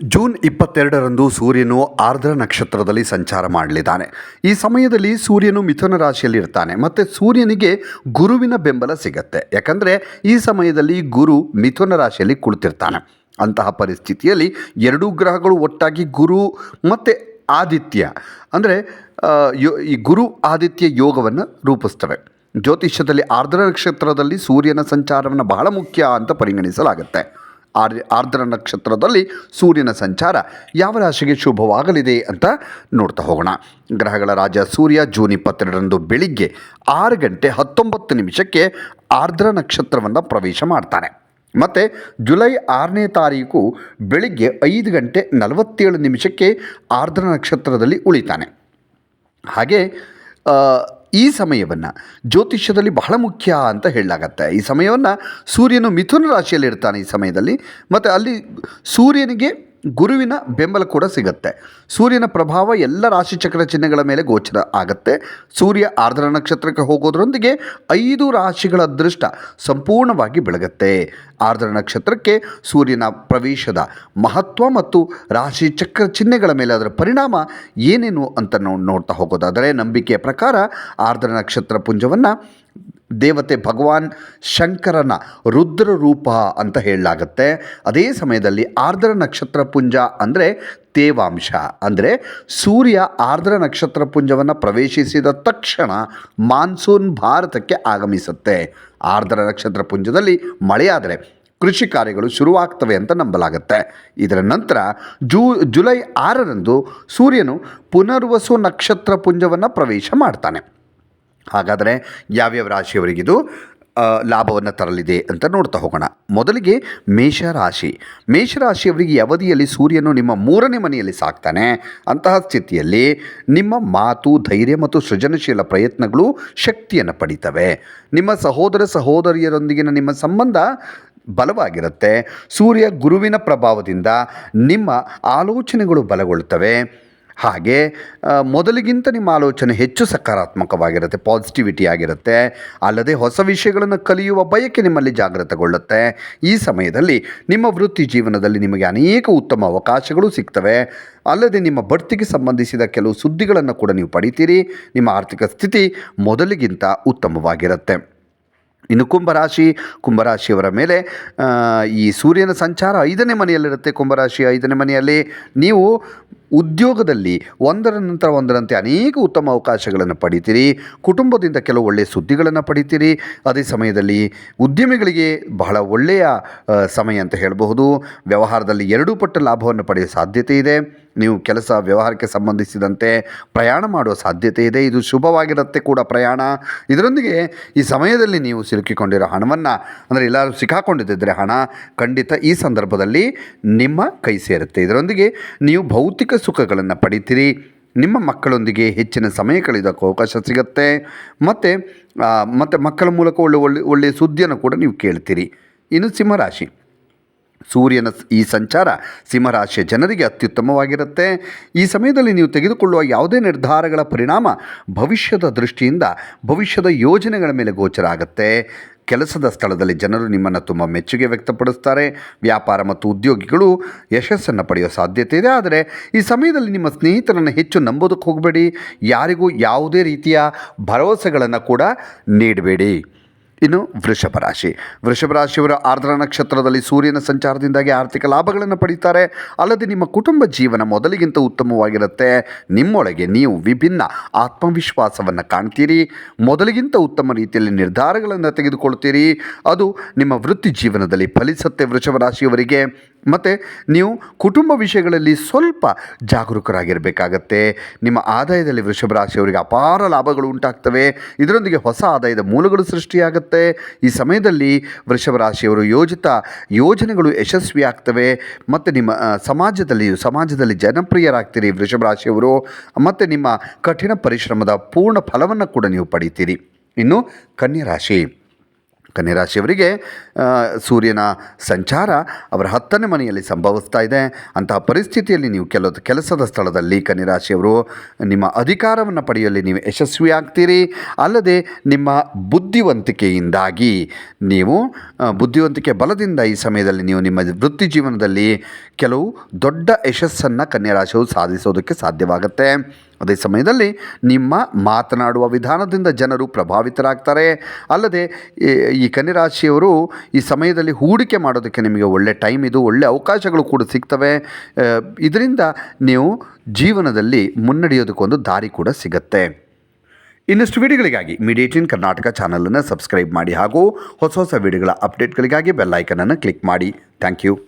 June ಇಪ್ಪತ್ತೆರಡರಂದು ಸೂರ್ಯನು ಆರ್ದ್ರ ನಕ್ಷತ್ರದಲ್ಲಿ ಸಂಚಾರ ಮಾಡಲಿದ್ದಾನೆ. ಈ ಸಮಯದಲ್ಲಿ ಸೂರ್ಯನು ಮಿಥುನ ರಾಶಿಯಲ್ಲಿ ಇರ್ತಾನೆ ಮತ್ತು ಸೂರ್ಯನಿಗೆ ಗುರುವಿನ ಬೆಂಬಲ ಸಿಗತ್ತೆ. ಯಾಕಂದರೆ ಈ ಸಮಯದಲ್ಲಿ ಗುರು ಮಿಥುನ ರಾಶಿಯಲ್ಲಿ ಕುಳಿತಿರ್ತಾನೆ. ಅಂತಹ ಪರಿಸ್ಥಿತಿಯಲ್ಲಿ ಎರಡೂ ಗ್ರಹಗಳು ಒಟ್ಟಾಗಿ ಗುರು ಮತ್ತು ಆದಿತ್ಯ. ಅಂದರೆ ಯೋ, ಈ ಗುರು ಆದಿತ್ಯ ಯೋಗವನ್ನು ರೂಪಿಸ್ತವೆ. ಜ್ಯೋತಿಷ್ಯದಲ್ಲಿ ಆರ್ದ್ರ ನಕ್ಷತ್ರದಲ್ಲಿ ಸೂರ್ಯನ ಸಂಚಾರವನ್ನು ಬಹಳ ಮುಖ್ಯ ಅಂತ ಪರಿಗಣಿಸಲಾಗುತ್ತೆ. ಆರ್ ಆರ್ದ್ರ ನಕ್ಷತ್ರದಲ್ಲಿ ಸೂರ್ಯನ ಸಂಚಾರ ಯಾವ ರಾಶಿಗೆ ಶುಭವಾಗಲಿದೆ ಅಂತ ನೋಡ್ತಾ ಹೋಗೋಣ. ಗ್ರಹಗಳ ರಾಜ ಸೂರ್ಯ ಜೂನ್ ಇಪ್ಪತ್ತೆರಡರಂದು ಬೆಳಿಗ್ಗೆ ಆರು ಗಂಟೆ ಹತ್ತೊಂಬತ್ತು ನಿಮಿಷಕ್ಕೆ ಆರ್ದ್ರ ನಕ್ಷತ್ರವನ್ನು ಪ್ರವೇಶ ಮಾಡ್ತಾನೆ. ಮತ್ತು ಜುಲೈ ಆರನೇ ತಾರೀಕು ಬೆಳಿಗ್ಗೆ ಐದು ಗಂಟೆ ನಲವತ್ತೇಳು ನಿಮಿಷಕ್ಕೆ ಆರ್ದ್ರ ನಕ್ಷತ್ರದಲ್ಲಿ ಉಳಿತಾನೆ. ಹಾಗೆ ಈ ಸಮಯವನ್ನು ಜ್ಯೋತಿಷ್ಯದಲ್ಲಿ ಬಹಳ ಮುಖ್ಯ ಅಂತ ಹೇಳಲಾಗತ್ತೆ. ಈ ಸಮಯವನ್ನು ಸೂರ್ಯನು ಮಿಥುನ ರಾಶಿಯಲ್ಲಿ ಇರ್ತಾನೆ ಈ ಸಮಯದಲ್ಲಿ. ಮತ್ತು ಅಲ್ಲಿ ಸೂರ್ಯನಿಗೆ ಗುರುವಿನ ಬೆಂಬಲ ಕೂಡ ಸಿಗುತ್ತೆ. ಸೂರ್ಯನ ಪ್ರಭಾವ ಎಲ್ಲ ರಾಶಿಚಕ್ರ ಚಿಹ್ನೆಗಳ ಮೇಲೆ ಗೋಚರ ಆಗುತ್ತೆ. ಸೂರ್ಯ ಆರ್ದ್ರ ನಕ್ಷತ್ರಕ್ಕೆ ಹೋಗೋದ್ರೊಂದಿಗೆ ಐದು ರಾಶಿಗಳ ಅದೃಷ್ಟ ಸಂಪೂರ್ಣವಾಗಿ ಬೆಳಗುತ್ತೆ. ಆರ್ದ್ರ ನಕ್ಷತ್ರಕ್ಕೆ ಸೂರ್ಯನ ಪ್ರವೇಶದ ಮಹತ್ವ ಮತ್ತು ರಾಶಿ ಚಕ್ರ ಚಿಹ್ನೆಗಳ ಮೇಲೆ ಅದರ ಪರಿಣಾಮ ಏನೇನು ಅಂತ ನಾವು ನೋಡ್ತಾ ಹೋಗೋದಾದರೆ ನಂಬಿಕೆಯ ಪ್ರಕಾರ ಆರ್ದ್ರ ನಕ್ಷತ್ರ ಪುಂಜವನ್ನು ದೇವತೆ ಭಗವಾನ್ ಶಂಕರನ ರುದ್ರ ರೂಪ ಅಂತ ಹೇಳಲಾಗತ್ತೆ. ಅದೇ ಸಮಯದಲ್ಲಿ ಆರ್ದ್ರ ನಕ್ಷತ್ರ ಪುಂಜ ಅಂದರೆ ತೇವಾಂಶ. ಅಂದರೆ ಸೂರ್ಯ ಆರ್ದ್ರ ನಕ್ಷತ್ರ ಪುಂಜವನ್ನು ಪ್ರವೇಶಿಸಿದ ತಕ್ಷಣ ಮಾನ್ಸೂನ್ ಭಾರತಕ್ಕೆ ಆಗಮಿಸುತ್ತೆ. ಆರ್ದ್ರ ನಕ್ಷತ್ರ ಪುಂಜದಲ್ಲಿ ಮಳೆಯಾದರೆ ಕೃಷಿ ಕಾರ್ಯಗಳು ಶುರುವಾಗ್ತವೆ ಅಂತ ನಂಬಲಾಗುತ್ತೆ. ಇದರ ನಂತರ ಜೂ, ಜುಲೈ ಆರರಂದು ಸೂರ್ಯನು ಪುನರ್ವಸು ನಕ್ಷತ್ರ ಪುಂಜವನ್ನು ಪ್ರವೇಶ ಮಾಡ್ತಾನೆ. ಹಾಗಾದರೆ ಯಾವ್ಯಾವ ರಾಶಿಯವರಿಗಿದು ಲಾಭವನ್ನು ತರಲಿದೆ ಅಂತ ನೋಡ್ತಾ ಹೋಗೋಣ. ಮೊದಲಿಗೆ ಮೇಷರಾಶಿ. ಮೇಷರಾಶಿಯವರಿಗೆ ಅವಧಿಯಲ್ಲಿ ಸೂರ್ಯನು ನಿಮ್ಮ ಮೂರನೇ ಮನೆಯಲ್ಲಿ ಸಾಕ್ತಾನೆ. ಅಂತಹ ಸ್ಥಿತಿಯಲ್ಲಿ ನಿಮ್ಮ ಮಾತು, ಧೈರ್ಯ ಮತ್ತು ಸೃಜನಶೀಲ ಪ್ರಯತ್ನಗಳು ಶಕ್ತಿಯನ್ನು ಪಡಿತವೆ. ನಿಮ್ಮ ಸಹೋದರ ಸಹೋದರಿಯರೊಂದಿಗಿನ ನಿಮ್ಮ ಸಂಬಂಧ ಬಲವಾಗಿರುತ್ತೆ. ಸೂರ್ಯ ಗುರುವಿನ ಪ್ರಭಾವದಿಂದ ನಿಮ್ಮ ಆಲೋಚನೆಗಳು ಬಲಗೊಳ್ಳುತ್ತವೆ ಹಾಗೆ ಮೊದಲಿಗಿಂತ ನಿಮ್ಮ ಆಲೋಚನೆ ಹೆಚ್ಚು ಸಕಾರಾತ್ಮಕವಾಗಿರುತ್ತೆ ಪಾಸಿಟಿವಿಟಿ ಆಗಿರುತ್ತೆ. ಅಲ್ಲದೆ ಹೊಸ ವಿಷಯಗಳನ್ನು ಕಲಿಯುವ ಬಯಕೆ ನಿಮ್ಮಲ್ಲಿ ಜಾಗೃತಗೊಳ್ಳುತ್ತೆ. ಈ ಸಮಯದಲ್ಲಿ ನಿಮ್ಮ ವೃತ್ತಿ ಜೀವನದಲ್ಲಿ ನಿಮಗೆ ಅನೇಕ ಉತ್ತಮ ಅವಕಾಶಗಳು ಸಿಗ್ತವೆ. ಅಲ್ಲದೆ ನಿಮ್ಮ ಬಡ್ತಿಗೆ ಸಂಬಂಧಿಸಿದ ಕೆಲವು ಸುದ್ದಿಗಳನ್ನು ಕೂಡ ನೀವು ಪಡಿತೀರಿ. ನಿಮ್ಮ ಆರ್ಥಿಕ ಸ್ಥಿತಿ ಮೊದಲಿಗಿಂತ ಉತ್ತಮವಾಗಿರುತ್ತೆ. ಇನ್ನು ಕುಂಭರಾಶಿ, ಕುಂಭರಾಶಿಯವರ ಮೇಲೆ ಈ ಸೂರ್ಯನ ಸಂಚಾರ ಐದನೇ ಮನೆಯಲ್ಲಿರುತ್ತೆ. ಕುಂಭರಾಶಿ ಐದನೇ ಮನೆಯಲ್ಲಿ ನೀವು ಉದ್ಯೋಗದಲ್ಲಿ ಒಂದರ ನಂತರ ಒಂದರಂತೆ ಅನೇಕ ಉತ್ತಮ ಅವಕಾಶಗಳನ್ನು ಪಡಿತೀರಿ. ಕುಟುಂಬದಿಂದ ಕೆಲವು ಒಳ್ಳೆಯ ಸುದ್ದಿಗಳನ್ನು ಪಡಿತೀರಿ. ಅದೇ ಸಮಯದಲ್ಲಿ ಉದ್ಯಮಿಗಳಿಗೆ ಬಹಳ ಒಳ್ಳೆಯ ಸಮಯ ಅಂತ ಹೇಳಬಹುದು. ವ್ಯವಹಾರದಲ್ಲಿ ಎರಡೂ ಪಟ್ಟು ಲಾಭವನ್ನು ಪಡೆಯುವ ಸಾಧ್ಯತೆ ಇದೆ. ನೀವು ಕೆಲಸ ವ್ಯವಹಾರಕ್ಕೆ ಸಂಬಂಧಿಸಿದಂತೆ ಪ್ರಯಾಣ ಮಾಡುವ ಸಾಧ್ಯತೆ ಇದೆ. ಇದು ಶುಭವಾಗಿರುತ್ತೆ ಕೂಡ ಪ್ರಯಾಣ. ಇದರೊಂದಿಗೆ ಈ ಸಮಯದಲ್ಲಿ ನೀವು ಸಿಲುಕಿಕೊಂಡಿರೋ ಹಣವನ್ನು, ಅಂದರೆ ಎಲ್ಲರೂ ಸಿಕ್ಕಾಕೊಂಡಿದ್ದರೆ ಹಣ, ಖಂಡಿತ ಈ ಸಂದರ್ಭದಲ್ಲಿ ನಿಮ್ಮ ಕೈ ಸೇರುತ್ತೆ. ಇದರೊಂದಿಗೆ ನೀವು ಭೌತಿಕ ಸುಖಗಳನ್ನು ಪಡಿತೀರಿ. ನಿಮ್ಮ ಮಕ್ಕಳೊಂದಿಗೆ ಹೆಚ್ಚಿನ ಸಮಯ ಕಳೆಯೋದಕ್ಕೆ ಅವಕಾಶ ಸಿಗುತ್ತೆ. ಮತ್ತು ಮತ್ತು ಮಕ್ಕಳ ಮೂಲಕ ಒಳ್ಳೆ ಒಳ್ಳೆ ಒಳ್ಳೆಯ ಸುದ್ದಿಯನ್ನು ಕೂಡ ನೀವು ಕೇಳ್ತೀರಿ. ಇನ್ನು ಸಿಂಹರಾಶಿ. ಸೂರ್ಯನ ಈ ಸಂಚಾರ ಸಿಂಹರಾಶಿಯ ಜನರಿಗೆ ಅತ್ಯುತ್ತಮವಾಗಿರುತ್ತೆ. ಈ ಸಮಯದಲ್ಲಿ ನೀವು ತೆಗೆದುಕೊಳ್ಳುವ ಯಾವುದೇ ನಿರ್ಧಾರಗಳ ಪರಿಣಾಮ ಭವಿಷ್ಯದ ದೃಷ್ಟಿಯಿಂದ, ಭವಿಷ್ಯದ ಯೋಜನೆಗಳ ಮೇಲೆ ಗೋಚರ ಆಗುತ್ತೆ. ಕೆಲಸದ ಸ್ಥಳದಲ್ಲಿ ಜನರು ನಿಮ್ಮನ್ನು ತುಂಬ ಮೆಚ್ಚುಗೆ ವ್ಯಕ್ತಪಡಿಸ್ತಾರೆ. ವ್ಯಾಪಾರ ಮತ್ತು ಉದ್ಯೋಗಿಗಳು ಯಶಸ್ಸನ್ನು ಪಡೆಯುವ ಸಾಧ್ಯತೆ ಇದೆ. ಆದರೆ ಈ ಸಮಯದಲ್ಲಿ ನಿಮ್ಮ ಸ್ನೇಹಿತರನ್ನು ಹೆಚ್ಚು ನಂಬೋದಕ್ಕೆ ಹೋಗಬೇಡಿ. ಯಾರಿಗೂ ಯಾವುದೇ ರೀತಿಯ ಭರವಸೆಗಳನ್ನು ಕೂಡ ನೀಡಬೇಡಿ. ಇನ್ನು ವೃಷಭ ರಾಶಿ. ವೃಷಭ ರಾಶಿಯವರ ಆರ್ದ್ರ ನಕ್ಷತ್ರದಲ್ಲಿ ಸೂರ್ಯನ ಸಂಚಾರದಿಂದಾಗಿ ಆರ್ಥಿಕ ಲಾಭಗಳನ್ನು ಪಡೀತಾರೆ. ಅಲ್ಲದೆ ನಿಮ್ಮ ಕುಟುಂಬ ಜೀವನ ಮೊದಲಿಗಿಂತ ಉತ್ತಮವಾಗಿರುತ್ತೆ. ನಿಮ್ಮೊಳಗೆ ನೀವು ವಿಭಿನ್ನ ಆತ್ಮವಿಶ್ವಾಸವನ್ನು ಕಾಣ್ತೀರಿ. ಮೊದಲಿಗಿಂತ ಉತ್ತಮ ರೀತಿಯಲ್ಲಿ ನಿರ್ಧಾರಗಳನ್ನು ತೆಗೆದುಕೊಳ್ತೀರಿ. ಅದು ನಿಮ್ಮ ವೃತ್ತಿ ಜೀವನದಲ್ಲಿ ಫಲಿಸುತ್ತೆ ವೃಷಭ ರಾಶಿಯವರಿಗೆ. ಮತ್ತು ನೀವು ಕುಟುಂಬ ವಿಷಯಗಳಲ್ಲಿ ಸ್ವಲ್ಪ ಜಾಗರೂಕರಾಗಿರಬೇಕಾಗತ್ತೆ. ನಿಮ್ಮ ಆದಾಯದಲ್ಲಿ ವೃಷಭ ರಾಶಿಯವರಿಗೆ ಅಪಾರ ಲಾಭಗಳು ಉಂಟಾಗ್ತವೆ. ಇದರೊಂದಿಗೆ ಹೊಸ ಆದಾಯದ ಮೂಲಗಳು ಸೃಷ್ಟಿಯಾಗುತ್ತೆ. ಈ ಸಮಯದಲ್ಲಿ ವೃಷಭ ರಾಶಿಯವರು ಯೋಜಿತ ಯೋಜನೆಗಳು ಯಶಸ್ವಿಯಾಗ್ತವೆ. ಮತ್ತು ನಿಮ್ಮ ಸಮಾಜದಲ್ಲಿ ಸಮಾಜದಲ್ಲಿ ಜನಪ್ರಿಯರಾಗ್ತೀರಿ ವೃಷಭ ರಾಶಿಯವರು. ಮತ್ತು ನಿಮ್ಮ ಕಠಿಣ ಪರಿಶ್ರಮದ ಪೂರ್ಣ ಫಲವನ್ನು ಕೂಡ ನೀವು ಪಡಿತೀರಿ. ಇನ್ನು ಕನ್ಯಾ ರಾಶಿ. ಕನ್ಯರಾಶಿಯವರಿಗೆ ಸೂರ್ಯನ ಸಂಚಾರ ಅವರ ಹತ್ತನೇ ಮನೆಯಲ್ಲಿ ಸಂಭವಿಸ್ತಾ ಇದೆ. ಅಂತಹ ಪರಿಸ್ಥಿತಿಯಲ್ಲಿ ನೀವು ಕೆಲವು ಕೆಲಸದ ಸ್ಥಳದಲ್ಲಿ ಕನ್ಯರಾಶಿಯವರು, ನಿಮ್ಮ ಅಧಿಕಾರವನ್ನು ಪಡೆಯುವಲ್ಲಿ ನೀವು ಯಶಸ್ವಿ ಆಗ್ತೀರಿ ಅಲ್ಲದೆ ನಿಮ್ಮ ಬುದ್ಧಿವಂತಿಕೆಯಿಂದಾಗಿ ನೀವು ಬುದ್ಧಿವಂತಿಕೆ ಬಲದಿಂದ ಈ ಸಮಯದಲ್ಲಿ ನೀವು ನಿಮ್ಮ ವೃತ್ತಿ ಜೀವನದಲ್ಲಿ ಕೆಲವು ದೊಡ್ಡ ಯಶಸ್ಸನ್ನು ಕನ್ಯರಾಶಿಯು ಸಾಧಿಸೋದಕ್ಕೆ ಸಾಧ್ಯವಾಗುತ್ತೆ. ಅದೇ ಸಮಯದಲ್ಲಿ ನಿಮ್ಮ ಮಾತನಾಡುವ ವಿಧಾನದಿಂದ ಜನರು ಪ್ರಭಾವಿತರಾಗ್ತಾರೆ. ಅಲ್ಲದೆ ಈ- ಕನ್ಯರಾಶಿಯವರು ಈ ಸಮಯದಲ್ಲಿ ಹೂಡಿಕೆ ಮಾಡೋದಕ್ಕೆ ನಿಮಗೆ ಒಳ್ಳೆ ಟೈಮ್ ಇದು, ಒಳ್ಳೆ ಅವಕಾಶಗಳು ಕೂಡ ಸಿಗ್ತವೆ. ಇದರಿಂದ ನೀವು ಜೀವನದಲ್ಲಿ ಮುನ್ನಡೆಯೋದಕ್ಕೊಂದು ದಾರಿ ಕೂಡ ಸಿಗುತ್ತೆ. ಇನ್ನಷ್ಟು ವಿಡಿಯೋಗಳಿಗಾಗಿ ಮೀಡಿಯೇಟಿನ್ ಕರ್ನಾಟಕ ಚಾನಲನ್ನು ಸಬ್ಸ್ಕ್ರೈಬ್ ಮಾಡಿ ಹಾಗೂ ಹೊಸ ಹೊಸ ವಿಡಿಯೋಗಳ ಅಪ್ಡೇಟ್ಗಳಿಗಾಗಿ ಬೆಲ್ಲೈಕನನ್ನು ಕ್ಲಿಕ್ ಮಾಡಿ. Thank you